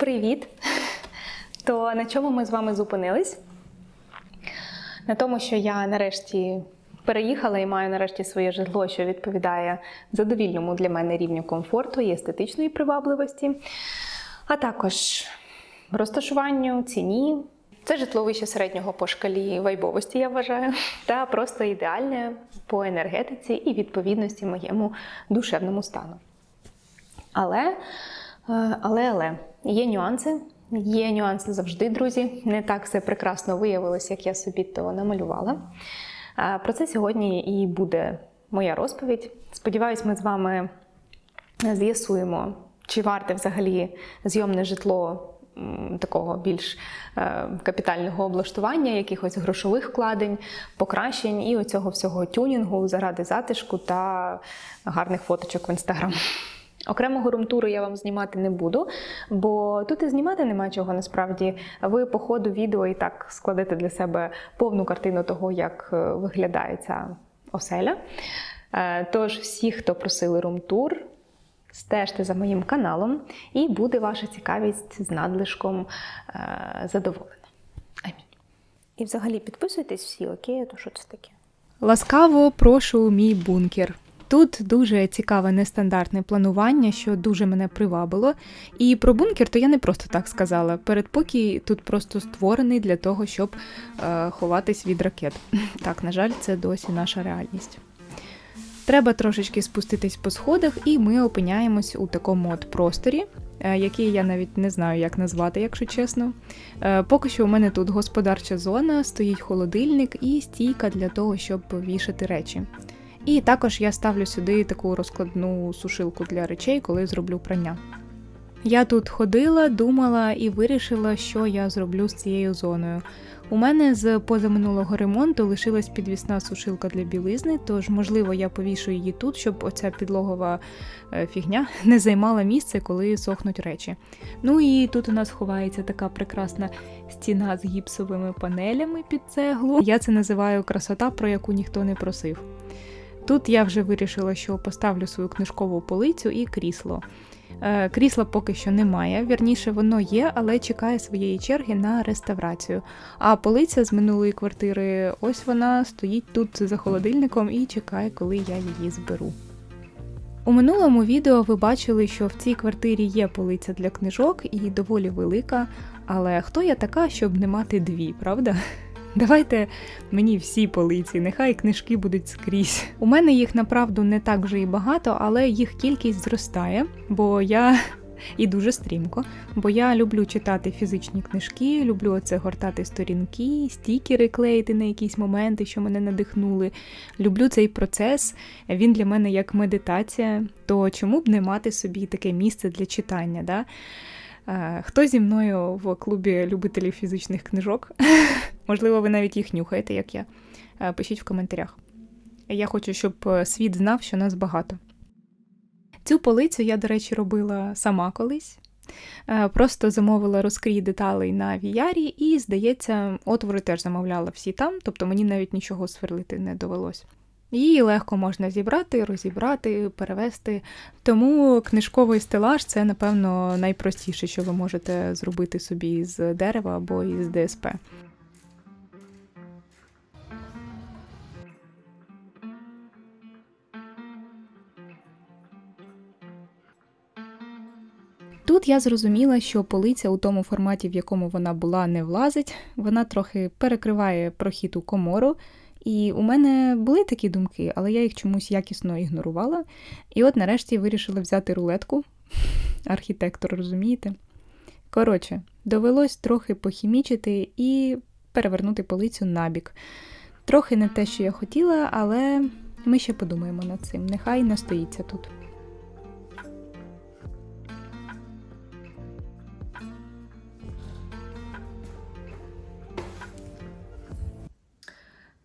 Привіт! То на чому ми з вами зупинились? На тому, що я нарешті переїхала і маю нарешті своє житло, що відповідає задовільному для мене рівню комфорту і естетичної привабливості, а також розташуванню, ціні. Це житло вище середнього по шкалі вайбовості, я вважаю, та просто ідеальне по енергетиці і відповідності моєму душевному стану. Але, е, але, але є нюанси. Є нюанси завжди, друзі. Не так все прекрасно виявилось, як я собі то намалювала. Про це сьогодні і буде моя розповідь. Сподіваюсь, ми з вами з'ясуємо, чи варте взагалі зйомне житло такого більш е, капітального облаштування, якихось грошових вкладень, покращень і оцього всього тюнінгу заради затишку та гарних фоточок в інстаграм. Окремого румтуру я вам знімати не буду, бо тут і знімати нема чого насправді. Ви по ходу відео і так складете для себе повну картину того, як е, виглядає ця оселя. Е, Тож, всі, хто просили румтур, стежте за моїм каналом, і буде ваша цікавість з надлишком е, задоволена. Амінь. І взагалі підписуйтесь всі, окей, то що це таке? Ласкаво прошу у мій бункер. Тут дуже цікаве нестандартне планування, що дуже мене привабило. І про бункер то я не просто так сказала. Передпокій тут просто створений для того, щоб е, ховатись від ракет. Так, на жаль, це досі наша реальність. Треба трошечки спуститись по сходах, і ми опиняємось у такому от просторі, е, який я навіть не знаю, як назвати, якщо чесно. Е, Поки що у мене тут господарча зона, стоїть холодильник і стійка для того, щоб вішати речі. І також я ставлю сюди таку розкладну сушилку для речей, коли зроблю прання. Я тут ходила, думала і вирішила, що я зроблю з цією зоною. У мене з позаминулого ремонту лишилась підвісна сушилка для білизни, тож, можливо, я повішу її тут, щоб оця підлогова е, фігня не займала місце, коли сохнуть речі. Ну і тут у нас ховається така прекрасна стіна з гіпсовими панелями під цеглу. Я це називаю красота, про яку ніхто не просив. Тут я вже вирішила, що поставлю свою книжкову полицю і крісло. Е, Крісла поки що немає, вірніше воно є, але чекає своєї черги на реставрацію. А полиця з минулої квартири, ось вона стоїть тут за холодильником і чекає, коли я її зберу. У минулому відео ви бачили, що в цій квартирі є полиця для книжок і доволі велика. Але хто я така, щоб не мати дві, правда? Давайте мені всі полиці, нехай книжки будуть скрізь. У мене їх направду не так вже і багато, але їх кількість зростає, бо я і дуже стрімко. Бо я люблю читати фізичні книжки, люблю оце гортати сторінки, стікери клеїти на якісь моменти, що мене надихнули. Люблю цей процес. Він для мене як медитація. То чому б не мати собі таке місце для читання? Да? Е, Хто зі мною в клубі любителів фізичних книжок? Можливо, ви навіть їх нюхаєте, як я. Е, Пишіть в коментарях. Я хочу, щоб е, світ знав, що нас багато. Цю полицю я, до речі, робила сама колись. Е, Просто замовила розкрій деталей на VR і, здається, отвори теж замовляла всі там, тобто мені навіть нічого сверлити не довелось. Її легко можна зібрати, розібрати, перевести. Тому книжковий стелаж це, напевно, найпростіше, що ви можете зробити собі з дерева або із ДСП. Тут я зрозуміла, що полиця у тому форматі, в якому вона була, не влазить. Вона трохи перекриває прохід у комору. І у мене були такі думки, але я їх чомусь якісно ігнорувала. І от нарешті вирішила взяти рулетку. Архітектор, розумієте? Коротше, довелось трохи похімічити і перевернути полицю набік. Трохи не те, що я хотіла, але ми ще подумаємо над цим. Нехай настоїться тут.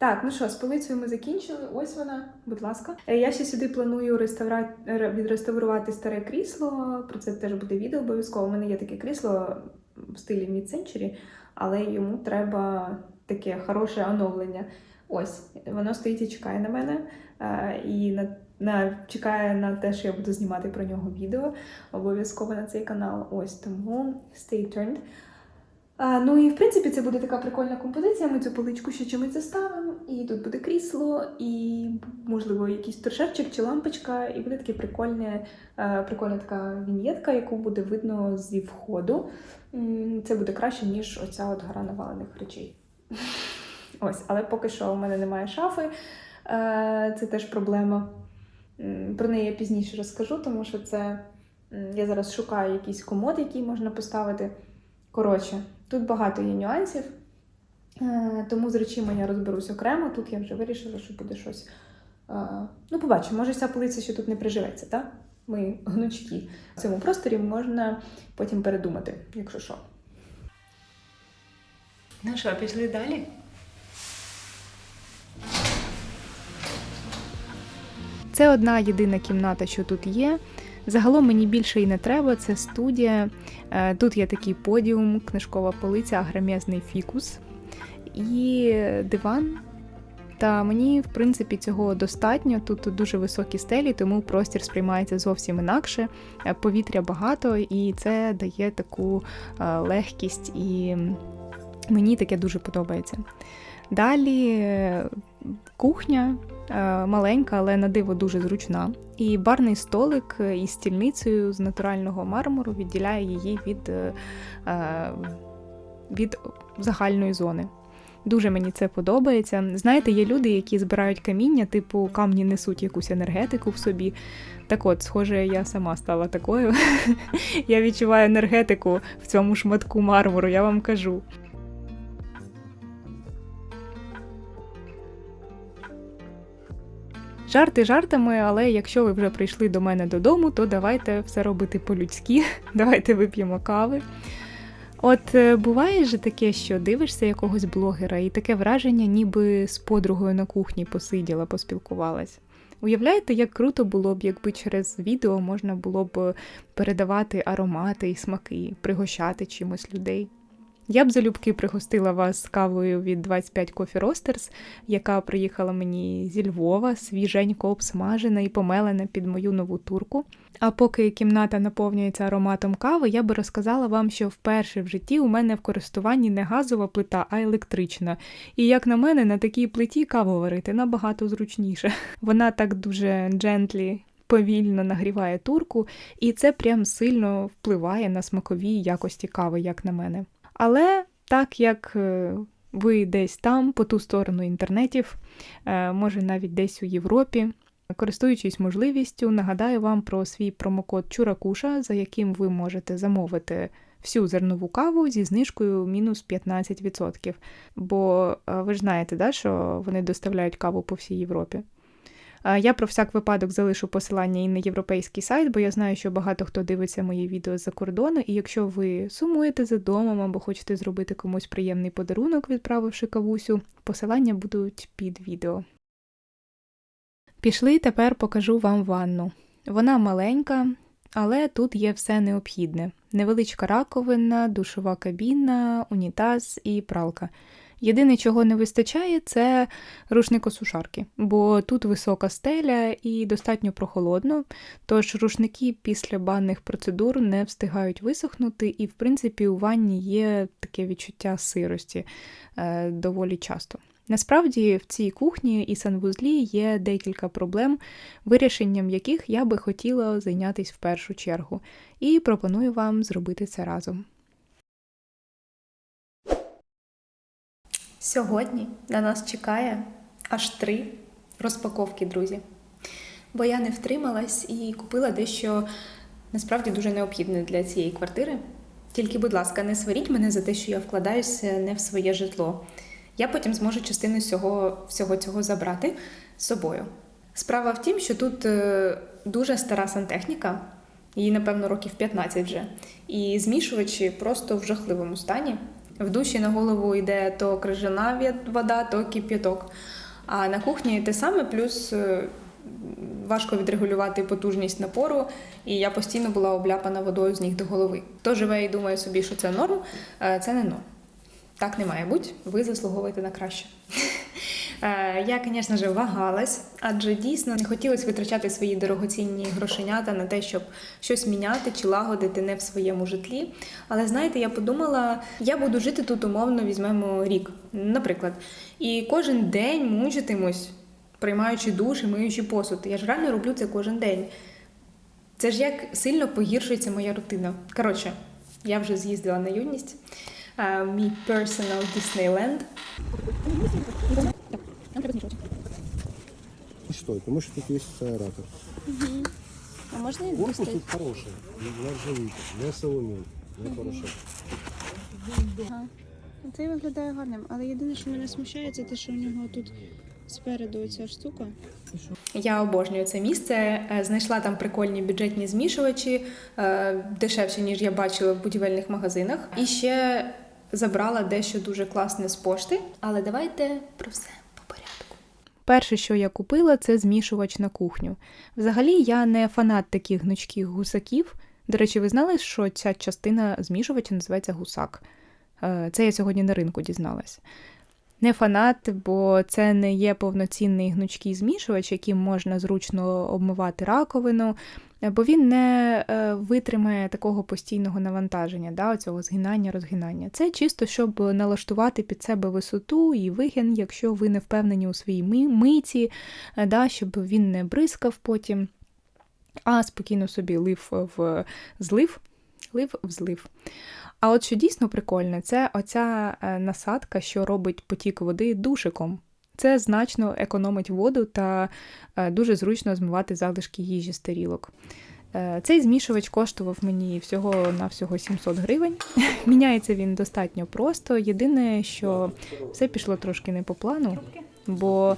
Так, ну що, з полицею ми закінчили. Ось вона, будь ласка. Е, Я ще сюди планую реставра... відреставрувати старе крісло. Про це теж буде відео обов'язково. У мене є таке крісло в стилі mid-century, але йому треба таке хороше оновлення. Ось, воно стоїть і чекає на мене. Е, І на на, чекає на те, що я буду знімати про нього відео обов'язково на цей канал. Ось тому stay tuned. Ну і в принципі це буде така прикольна композиція. Ми цю поличку ще чимось заставимо, і тут буде крісло, і можливо якийсь торшерчик чи лампочка, і буде таке прикольне, е, прикольна така віньєтка, яку буде видно зі входу. Це буде краще, ніж оця от гора навалених речей. Ось, але поки що у мене немає шафи. Е, Це теж проблема. Про неї я пізніше розкажу, тому що це я зараз шукаю якийсь комод, який можна поставити. Коротше, тут багато є нюансів, Е, тому з речима я розберусь окремо. Тут я вже вирішила, що буде щось. е, Ну, побачимо, може ця полиця ще тут не приживеться, так? Ми гнучки. В цьому просторі можна потім передумати, якщо що. Ну що, пішли далі? Це одна єдина кімната, що тут є. Загалом мені більше і не треба. Це студія. Е, Тут є такий подіум, книжкова полиця, агром'язний фікус і диван. Та мені, в принципі, цього достатньо. Тут дуже високі стелі, тому простір сприймається зовсім інакше. Е, Повітря багато, і це дає таку е, легкість, і мені таке дуже подобається. Далі кухня маленька, але на диво дуже зручна. І барний столик е, із стільницею з натурального мармуру відділяє її від, е, е, від загальної зони. Дуже мені це подобається. Знаєте, є люди, які збирають каміння, типу камні несуть якусь енергетику в собі. Так от, схоже, я сама стала такою. я відчуваю енергетику в цьому шматку мармуру, я вам кажу. Жарти жартами, але якщо ви вже прийшли до мене додому, то давайте все робити по-людськи, давайте вип'ємо кави. От е, буває ж таке, що дивишся якогось блогера, і таке враження, ніби з подругою на кухні посиділа, поспілкувалась. Уявляєте, як круто було б, якби через відео можна було б передавати аромати і смаки, пригощати чимось людей. Я б залюбки пригостила вас кавою від 25 Coffee Roasters, яка приїхала мені зі Львова, свіженько обсмажена і помелена під мою нову турку. А поки кімната наповнюється ароматом кави, я би розказала вам, що вперше в житті у мене в користуванні не газова плита, а електрична. І як на мене, на такій плиті каву варити набагато зручніше. Вона так дуже джентлі. Повільно нагріває турку, і це прям сильно впливає на смакові якості кави, як на мене. Але так як е, ви десь там, по ту сторону інтернетів, е, може навіть десь у Європі, користуючись можливістю, нагадаю вам про свій промокод Чуракуша, за яким ви можете замовити всю зернову каву зі знижкою мінус 15%. Бо е, ви ж знаєте, да, що вони доставляють каву по всій Європі. Я про всяк випадок залишу посилання і на європейський сайт, бо я знаю, що багато хто дивиться мої відео з-за кордону, і якщо ви сумуєте за домом або хочете зробити комусь приємний подарунок, відправивши кавусю, посилання будуть під відео. Пішли, тепер покажу вам ванну. Вона маленька, але тут є все необхідне: невеличка раковина, душова кабіна, унітаз і пралка. Єдине, чого не вистачає, це рушникосушарки, бо тут висока стеля і достатньо прохолодно, тож рушники після банних процедур не встигають висохнути, і, в принципі, у ванні є таке відчуття сирості е, доволі часто. Насправді в цій кухні і санвузлі є декілька проблем, вирішенням яких я би хотіла зайнятися в першу чергу, і пропоную вам зробити це разом. Сьогодні на нас чекає аж три розпаковки, друзі. Бо я не втрималась і купила дещо насправді дуже необхідне для цієї квартири. Тільки, будь ласка, не сваріть мене за те, що я вкладаюся не в своє житло. Я потім зможу частину всього, всього цього забрати з собою. Справа в тім, що тут е, дуже стара сантехніка, їй, напевно, років 15 вже. І змішувачі просто в жахливому стані. В душі на голову йде то крижана вода, то кип'яток. А на кухні те саме, плюс е, важко відрегулювати потужність напору, і я постійно була обляпана водою з ніг до голови. Хто живе і думає собі, що це норм, е, це не норм. Так не має бути, ви заслуговуєте на краще. Е, Я, звісно ж, вагалась, адже дійсно не хотілося витрачати свої дорогоцінні грошенята на те, щоб щось міняти чи лагодити не в своєму житлі. Але знаєте, я подумала, я буду жити тут умовно, візьмемо рік, наприклад. І кожен день мучитимусь, приймаючи душ і миючи посуд. Я ж реально роблю це кожен день. Це ж як сильно погіршується моя рутина. Коротше, я вже з'їздила на юність. Е, Мій personal Disneyland. И что, потому что тут есть аэратор. А можна і Корпус достати? тут хороший, не ржавейка, не соломин, не порошок. Ну, Цей виглядає гарним, але єдине, що мене смущає, це те, що у нього тут спереду ця штука. Я обожнюю це місце. Е, Знайшла там прикольні бюджетні змішувачі, е, дешевші, ніж я бачила в будівельних магазинах. І ще забрала дещо дуже класне з пошти. Але давайте про все. Перше, що я купила, це змішувач на кухню. Взагалі, я не фанат таких гнучких гусаків. До речі, ви знали, що ця частина змішувача називається гусак? Е, Це я сьогодні на ринку дізналась. Не фанат, бо це не є повноцінний гнучкий змішувач, яким можна зручно обмивати раковину, бо він не е, витримає такого постійного навантаження, да, цього згинання, розгинання. Це чисто, щоб налаштувати під себе висоту і вигін, якщо ви не впевнені у своїй миті, е, да, щоб він не бризкав потім, а спокійно собі лив в злив, лив в злив. А от що дійсно прикольне, це оця е, насадка, що робить потік води душиком. Це значно економить воду та е, дуже зручно змивати залишки їжі з тарілок. Е, Цей змішувач коштував мені всього на всього 700 гривень. Міняється він достатньо просто. Єдине, що все пішло трошки не по плану, бо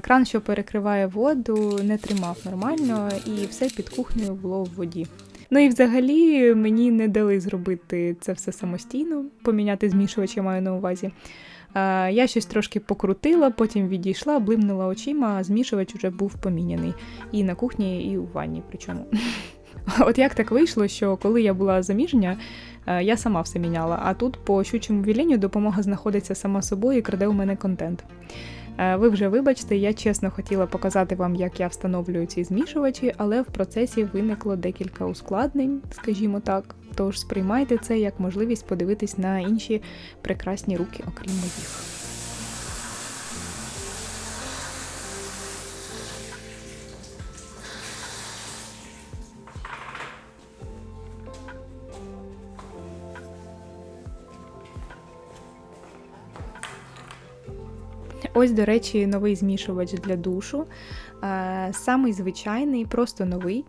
кран, що перекриває воду, не тримав нормально, і все під кухнею було в воді. Ну і взагалі мені не дали зробити це все самостійно, поміняти змішувач, я маю на увазі. Я щось трошки покрутила, потім відійшла, блимнула очима, а змішувач уже був поміняний. І на кухні, і у ванні. Причому. От як так вийшло, що коли я була заміжня, е, я сама все міняла, а тут по щучому вілінню допомога знаходиться сама собою і краде у мене контент. Е, Ви вже вибачте, я чесно хотіла показати вам, як я встановлюю ці змішувачі, але в процесі виникло декілька ускладнень, скажімо так. Тож сприймайте це як можливість подивитись на інші прекрасні руки, окрім моїх. Ось, до речі, новий змішувач для душу. Е, Самий звичайний, просто новий.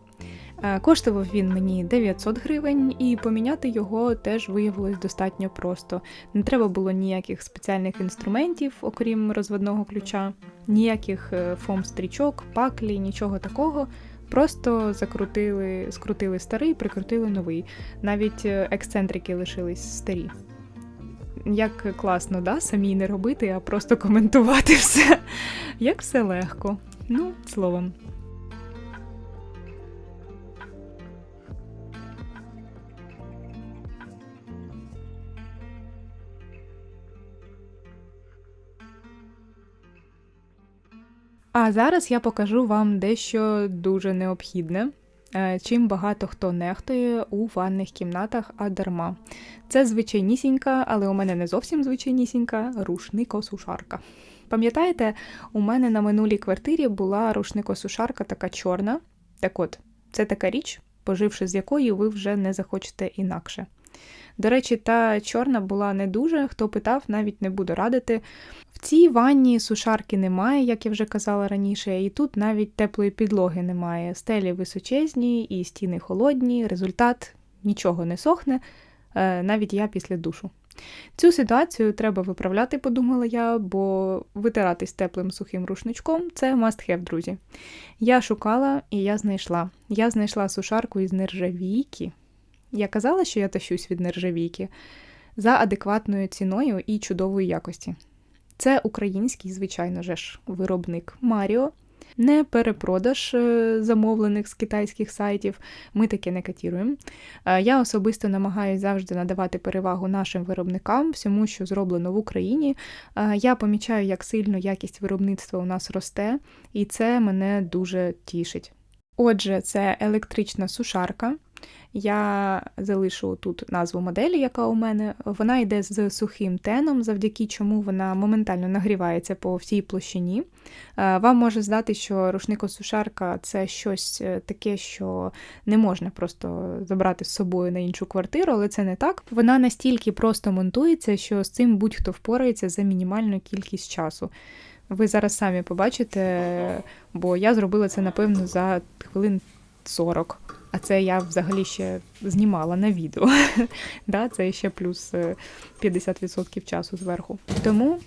Е, Коштував він мені 900 гривень, і поміняти його теж виявилось достатньо просто. Не треба було ніяких спеціальних інструментів, окрім розводного ключа, ніяких е, фом-стрічок, паклі, нічого такого. Просто закрутили, скрутили старий, прикрутили новий. Навіть ексцентрики лишились старі. Як класно, да? Самій не робити, а просто коментувати все. Як все легко. Ну, словом. А зараз я покажу вам дещо дуже необхідне, чим багато хто нехтує у ванних кімнатах, а дарма. Це звичайнісінька, але у мене не зовсім звичайнісінька рушникосушарка. Пам'ятаєте, у мене на минулій квартирі була рушникосушарка така чорна. Так от, це така річ, поживши з якою ви вже не захочете інакше. До речі, та чорна була не дуже. Хто питав, навіть не буду радити. В цій ванні сушарки немає, як я вже казала раніше, і тут навіть теплої підлоги немає. Стелі височезні і стіни холодні. Результат нічого не сохне, е, навіть я після душу. Цю ситуацію треба виправляти, подумала я, бо витиратись теплим сухим рушничком це must have, друзі. Я шукала і я знайшла. Я знайшла сушарку із нержавійки. Я казала, що я тащусь від нержавійки за адекватною ціною і чудової якості. Це український, звичайно ж, виробник Маріо. Не перепродаж е, замовлених з китайських сайтів. Ми таке не катіруємо. Е, Я особисто намагаюся завжди надавати перевагу нашим виробникам, всьому, що зроблено в Україні. Е, Я помічаю, як сильно якість виробництва у нас росте, і це мене дуже тішить. Отже, це електрична сушарка. Я залишу тут назву моделі, яка у мене. Вона йде з сухим теном, завдяки чому вона моментально нагрівається по всій площині. Е, Вам може здати, що рушникосушарка це щось е, таке, що не можна просто забрати з собою на іншу квартиру, але це не так. Вона настільки просто монтується, що з цим будь-хто впорається за мінімальну кількість часу. Ви зараз самі побачите, бо я зробила це, напевно, за хвилин 40. А це я взагалі ще знімала на відео. да, це ще плюс е, 50% часу зверху. Тому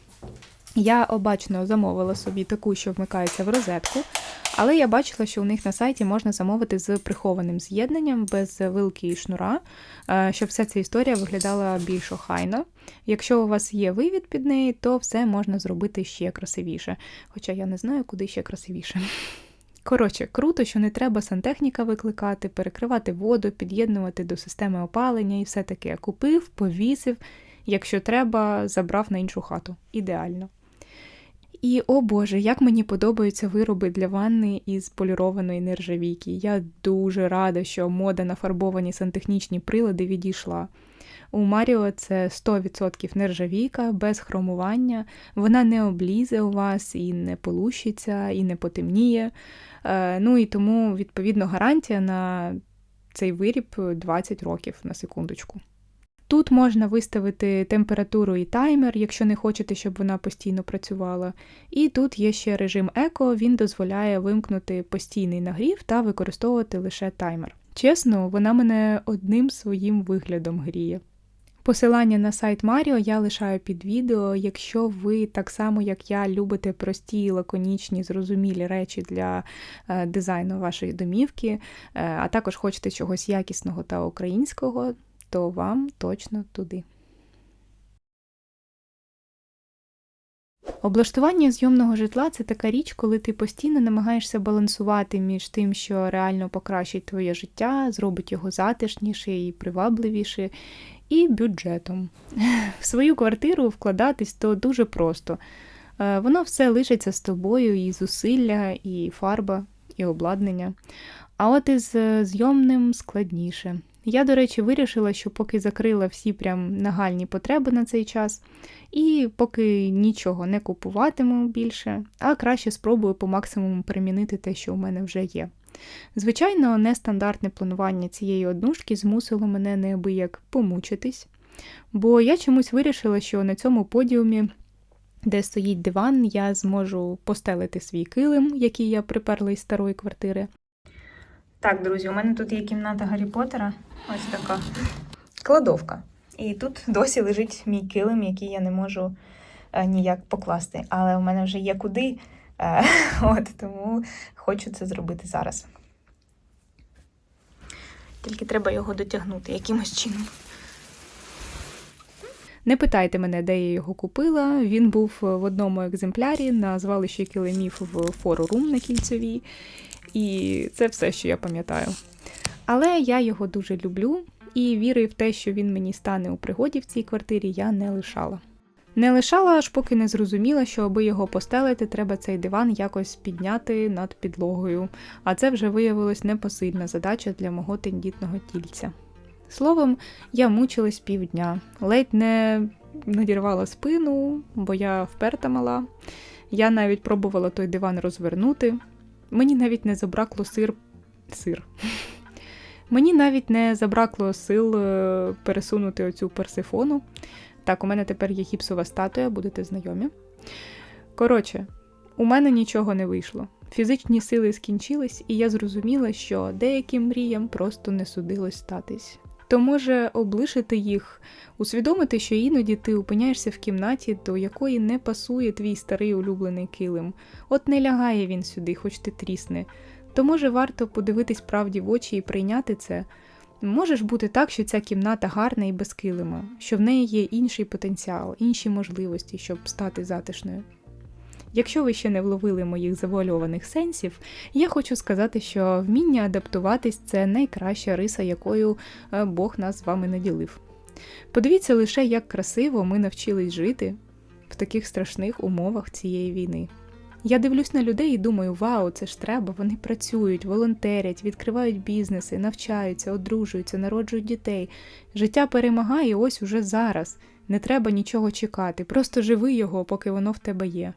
я обачно замовила собі таку, що вмикається в розетку, але я бачила, що у них на сайті можна замовити з прихованим з'єднанням без вилки і шнура, е, щоб вся ця історія виглядала більш охайно. Якщо у вас є вивід під неї, то все можна зробити ще красивіше. Хоча я не знаю, куди ще красивіше. Коротше, круто, що не треба сантехніка викликати, перекривати воду, під'єднувати до системи опалення і все таке. Купив, повісив, якщо треба, забрав на іншу хату. Ідеально. І о Боже, як мені подобаються вироби для ванни із полірованої нержавійки. Я дуже рада, що мода на фарбовані сантехнічні прилади відійшла. У Маріо це 100% нержавійка, без хромування. Вона не облізе у вас і не полущиться, і не потемніє. Е, Ну і тому, відповідно, гарантія на цей виріб 20 років на секундочку. Тут можна виставити температуру і таймер, якщо не хочете, щоб вона постійно працювала. І тут є ще режим еко, він дозволяє вимкнути постійний нагрів та використовувати лише таймер. Чесно, вона мене одним своїм виглядом гріє. Посилання на сайт Маріо я лишаю під відео. Якщо ви так само, як я, любите прості, лаконічні, зрозумілі речі для е, дизайну вашої домівки, е, а також хочете чогось якісного та українського, то вам точно туди. Облаштування зйомного житла це така річ, коли ти постійно намагаєшся балансувати між тим, що реально покращить твоє життя, зробить його затишніше і привабливіше, і бюджетом. В свою квартиру вкладатись то дуже просто. Е, Воно все лишиться з тобою, і зусилля, і фарба, і обладнання. А от із е, зйомним складніше. Я, до речі, вирішила, що поки закрила всі прям нагальні потреби на цей час, і поки нічого не купуватиму більше, а краще спробую по максимуму примінити те, що у мене вже є. Звичайно, нестандартне планування цієї однушки змусило мене неабияк помучитись, бо я чомусь вирішила, що на цьому подіумі, де стоїть диван, я зможу постелити свій килим, який я приперла із старої квартири. Так, друзі, у мене тут є кімната Гаррі Поттера, ось така кладовка. І тут досі лежить мій килим, який я не можу е, ніяк покласти. Але у мене вже є куди, от, тому хочу це зробити зараз. Тільки треба його дотягнути якимось чином. Не питайте мене, де я його купила. Він був в одному екземплярі на звалищі килимів в форум на кільцевій. І це все, що я пам'ятаю. Але я його дуже люблю і віри в те, що він мені стане у пригоді в цій квартирі, я не лишала. Не лишала, аж поки не зрозуміла, що аби його постелити, треба цей диван якось підняти над підлогою, а це вже виявилось непосильна задача для мого тендітного тільця. Словом, я мучилась півдня, ледь не надірвала спину, бо я вперта мала. Я навіть пробувала той диван розвернути. Мені навіть не забракло сир. сир. Мені навіть не забракло сил е, пересунути оцю персифону. Так, у мене тепер є гіпсова статуя, будете знайомі. Коротше, у мене нічого не вийшло. Фізичні сили скінчились, і я зрозуміла, що деяким мріям просто не судилось статись. То може облишити їх, усвідомити, що іноді ти опиняєшся в кімнаті, до якої не пасує твій старий улюблений килим. От не лягає він сюди, хоч ти трісне. То може варто подивитись правді в очі і прийняти це. Може ж бути так, що ця кімната гарна і без килима, що в неї є інший потенціал, інші можливості, щоб стати затишною. Якщо ви ще не вловили моїх завуальованих сенсів, я хочу сказати, що вміння адаптуватись це найкраща риса, якою е, Бог нас з вами наділив. Подивіться лише, як красиво ми навчились жити в таких страшних умовах цієї війни. Я дивлюсь на людей і думаю, вау, це ж треба, вони працюють, волонтерять, відкривають бізнеси, навчаються, одружуються, народжують дітей. Життя перемагає ось уже зараз. Не треба нічого чекати, просто живи його, поки воно в тебе є.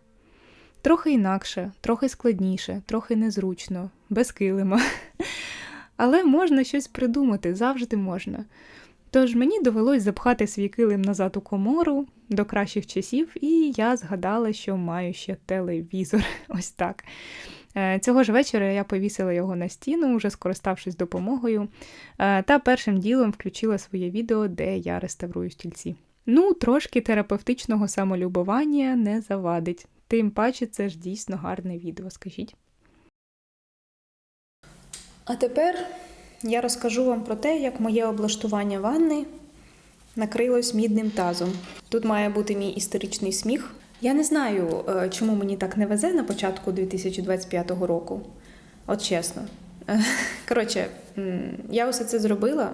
Трохи інакше, трохи складніше, трохи незручно, без килима. Але можна щось придумати, завжди можна. Тож мені довелось запхати свій килим назад у комору до кращих часів, і я згадала, що маю ще телевізор. Ось так. Е, Цього ж вечора я повісила його на стіну, вже скориставшись допомогою, е, та першим ділом включила своє відео, де я реставрую стільці. Ну, трошки терапевтичного самолюбування не завадить. Тим паче, це ж дійсно гарне відео, скажіть. А тепер я розкажу вам про те, як моє облаштування ванни накрилось мідним тазом. Тут має бути мій історичний сміх. Я не знаю, е, чому мені так не везе на початку 2025 року. От чесно. Е, Коротше, я усе це зробила.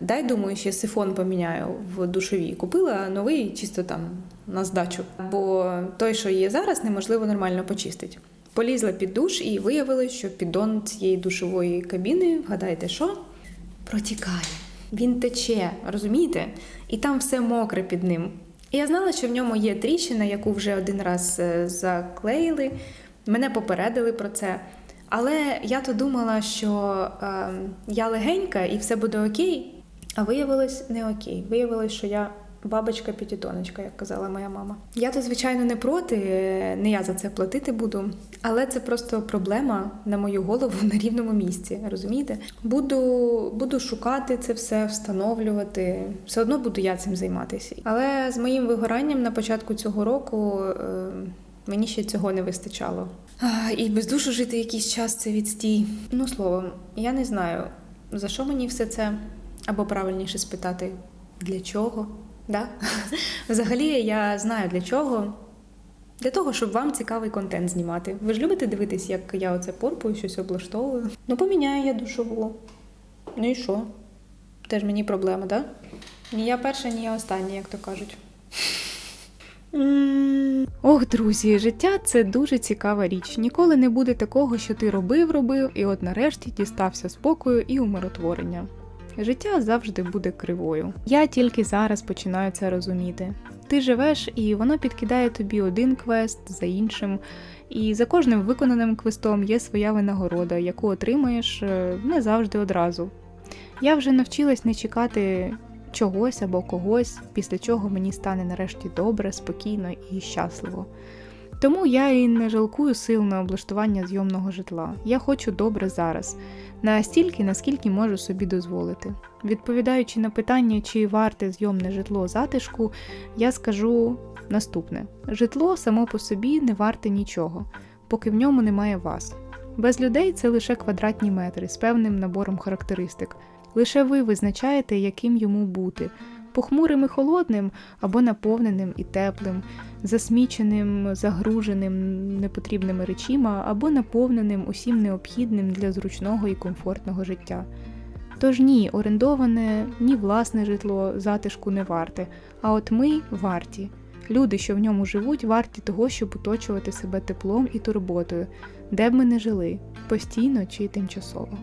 Дай, думаю, ще сифон поміняю в душовій. Купила новий чисто там на здачу. Бо той, що є зараз, неможливо нормально почистити. Полізла під душ і виявилось, що піддон цієї душової кабіни, вгадайте що? Протікає. Він тече, розумієте? І там все мокре під ним. І я знала, що в ньому є тріщина, яку вже один раз е, заклеїли. Мене попередили про це. Але я то думала, що е, я легенька і все буде окей. А виявилось не окей. Виявилось, що я бабочка п'ятитоночка, як казала моя мама. Я то, звичайно, не проти, не я за це платити буду, але це просто проблема на мою голову на рівному місці. Розумієте? Буду, буду шукати це все, встановлювати. Все одно буду я цим займатися. Але з моїм вигоранням на початку цього року е, мені ще цього не вистачало. А, І без душу жити якийсь час це відстій. Ну, словом, я не знаю, за що мені все це, або правильніше спитати, для чого? Да? Взагалі, я знаю для чого. Для того, щоб вам цікавий контент знімати. Ви ж любите дивитись, як я оце порпую, щось облаштовую. Ну, поміняю я душову. Ну і що? Теж мені проблема, да? Ні я перша, ні я остання, як то кажуть. Ох, друзі, життя це дуже цікава річ. Ніколи не буде такого, що ти робив, робив, і от нарешті дістався спокою і умиротворення. Життя завжди буде кривою. Я тільки зараз починаю це розуміти. Ти живеш, і воно підкидає тобі один квест за іншим, і за кожним виконаним квестом є своя винагорода, яку отримаєш е, не завжди одразу. Я вже навчилась не чекати чогось або когось, після чого мені стане нарешті добре, спокійно і щасливо. Тому я і не жалкую сил на облаштування зйомного житла. Я хочу добре зараз, настільки, наскільки можу собі дозволити. Відповідаючи на питання, чи варте зйомне житло затишку, я скажу наступне: житло само по собі не варте нічого, поки в ньому немає вас. Без людей це лише квадратні метри з певним набором характеристик. Лише ви визначаєте, яким йому бути похмурим і холодним або наповненим і теплим, засміченим, загруженим непотрібними речима, або наповненим усім необхідним для зручного і комфортного життя. Тож ні, орендоване, ні власне житло затишку не варте, а от ми варті. Люди, що в ньому живуть, варті того, щоб оточувати себе теплом і турботою, де б ми не жили, постійно чи тимчасово.